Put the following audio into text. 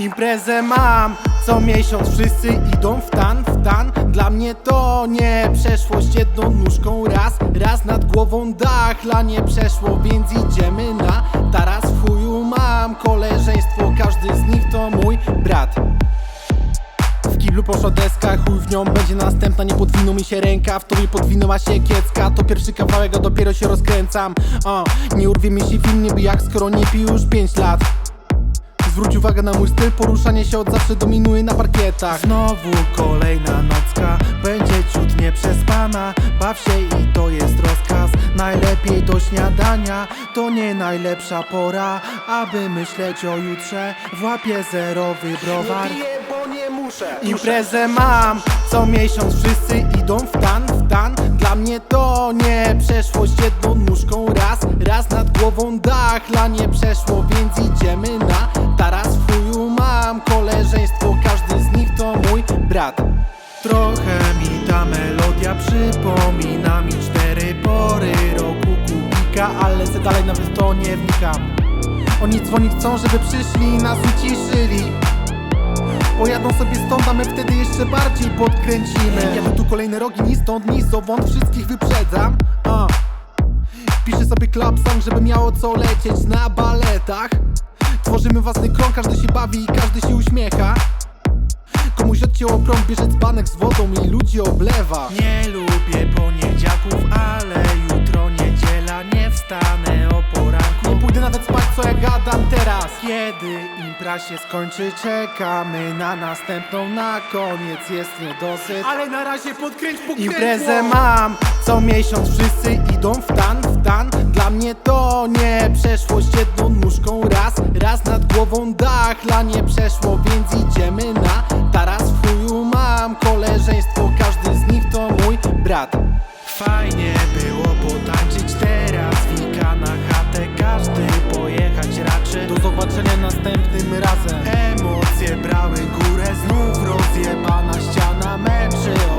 Imprezę mam. Co miesiąc, wszyscy idą w tan, w tan. Dla mnie to nie przeszłość, jedną nóżką. Raz Raz nad głową dach, la nie przeszło, więc idziemy na Taras. W chuju mam koleżeństwo, każdy z nich to mój brat. W kiblu poszła deska, chuj w nią będzie następna Nie podwinął mi się ręka, w tobie podwinęła się kiecka. To pierwszy kawałek, a dopiero się rozkręcam. O, Nie urwie mi się film niby jak skoro nie pił już 5 lat Zwróć uwagę na mój styl, poruszanie się od zawsze dominuje na parkietach. Znowu kolejna nocka, będzie ciut nieprzespana. Baw się i to jest rozkaz, najlepiej do śniadania To nie najlepsza pora, aby myśleć o jutrze. W łapie zerowy browar. Bo nie muszę. Imprezę mam co miesiąc, wszyscy idą w tan, w tan. Dla mnie to nie przeszłość, jedną nóżką raz. Raz nad głową dach, la nie przeszło, więc idziemy na Trochę mi ta melodia przypomina mi cztery pory roku kubika Ale se dalej nawet to nie wnikam. Oni dzwonić chcą, żeby przyszli i nas uciszyli. Pojadą sobie stąd, a my wtedy jeszcze bardziej podkręcimy. Jadę tu kolejne rogi, ni stąd, ni zowąd, wszystkich wyprzedzam. A. Piszę sobie song, żeby miało co lecieć na baletach. Tworzymy własny krąg, każdy się bawi i każdy się uśmiecha Komuś odcięło prąd, bierze dzbanek z wodą i ludzi oblewa. Nie lubię poniedziałków, ale jutro niedziela, nie wstanę o poranku. Nie pójdę nawet spać, co ja gadam teraz. Kiedy impra się skończy, czekamy na następną. Na koniec jest niedosyt. Ale na razie podkręć pokrętło. Imprezę mam. Co miesiąc, wszyscy idą w lewą dachla nie przeszło, więc idziemy na taras. W chuju mam koleżeństwo, każdy z nich to mój brat. Fajnie było potańczyć teraz Wika na chatę, każdy pojechać raczy. Do zobaczenia następnym razem. Emocje brały górę, znów rozjebana ściana meczy.